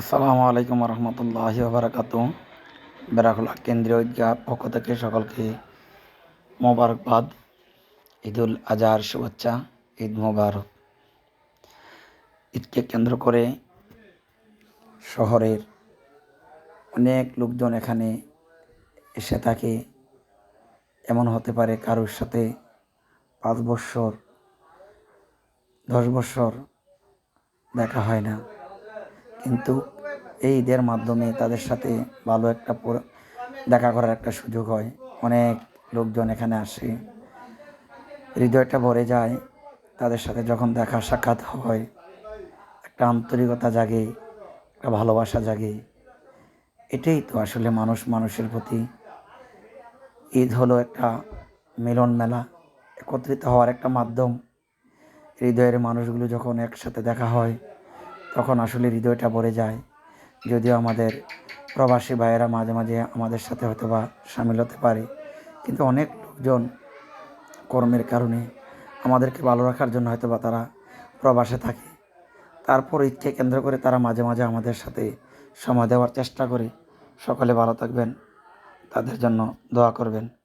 আসসালামু আলাইকুম রহমতুল্লাহ বারাকাত বেরাকুলা কেন্দ্রীয় ঈদগাহ পক্ষ থেকে সকলকে মোবারকবাদ। ঈদুল আজহার শুভেচ্ছা, ঈদ মোবারক। ঈদকে কেন্দ্র করে শহরের অনেক লোকজন এখানে এসে থাকে। এমন হতে পারে কারোর সাথে পাঁচ বৎসর দশ বৎসর দেখা হয় না। কিন্তু এই ঈদের মাধ্যমে তাদের সাথে ভালো একটা দেখা করার একটা সুযোগ হয়। অনেক লোকজন এখানে আসে। হৃদয়টা ভরে যায়। তাদের সাথে যখন দেখা সাক্ষাৎ হয়, একটা আন্তরিকতা জাগে, একটা ভালোবাসা জাগে। এটাই তো আসলে মানুষ মানুষের প্রতি। ঈদ হলো একটা মিলন মেলা, একত্রিত হওয়ার একটা মাধ্যম। হৃদয়ের মানুষগুলো যখন একসাথে দেখা হয় তখন আসলে হৃদয়টা ভরে যায়। যদিও আমাদের প্রবাসী ভাইয়েরা মাঝে মাঝে আমাদের সাথে হয়তো বা সামিল হতে পারে। কিন্তু অনেক লোকজন কর্মের কারণে আমাদেরকে ভালো রাখার জন্য হয়তো বা তারা প্রবাসে থাকে। তারপর ঈদকে কেন্দ্র করে তারা মাঝে মাঝে আমাদের সাথে সময় দেওয়ার চেষ্টা করে। সকলে ভালো থাকবেন। তাদের জন্য দোয়া করবেন।